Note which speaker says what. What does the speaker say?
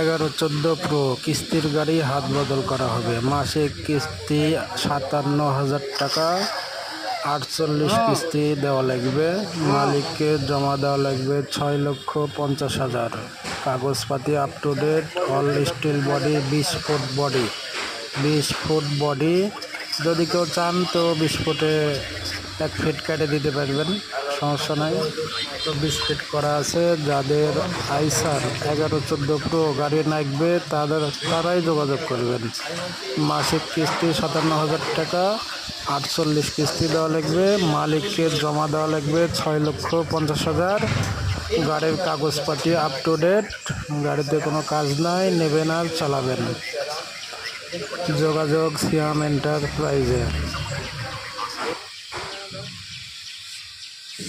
Speaker 1: এগারো চোদ্দ প্রো কিস্তির গাড়ি হাত বদল করা হবে। মাসিক কিস্তি সাতান্ন হাজার টাকা, আটচল্লিশ কিস্তি দেওয়া লাগবে, মালিককে জমা দেওয়া লাগবে ছয় লক্ষ পঞ্চাশ হাজার। কাগজপাতি up to date all steel body বিশ ফুট বডি বিশ ফুট বডি যদি কেউ চান তো বিশ ফুটে এক ফিট কেটে দিতে পারবেন। সমস্যা নাই। তো বিশ ফিট করা আছে, যাদের আইসার এগারো চোদ্দ প্রো গাড়ি লাগবে তাদের, তারাই যোগাযোগ করবেন। মাসিক কিস্তি সাতান্ন হাজার টাকা, আটচল্লিশ কিস্তি দেওয়া লাগবে মালিককে জমা দেওয়া লাগবে ছয় লক্ষ পঞ্চাশ হাজার। গাড়ির কাগজপাতি আপ টু ডেট গাড়িতে কোনো কাজ নাই, নেবেন আর চালাবেন। যোগাযোগ সিয়াম এন্টারপ্রাইজে। This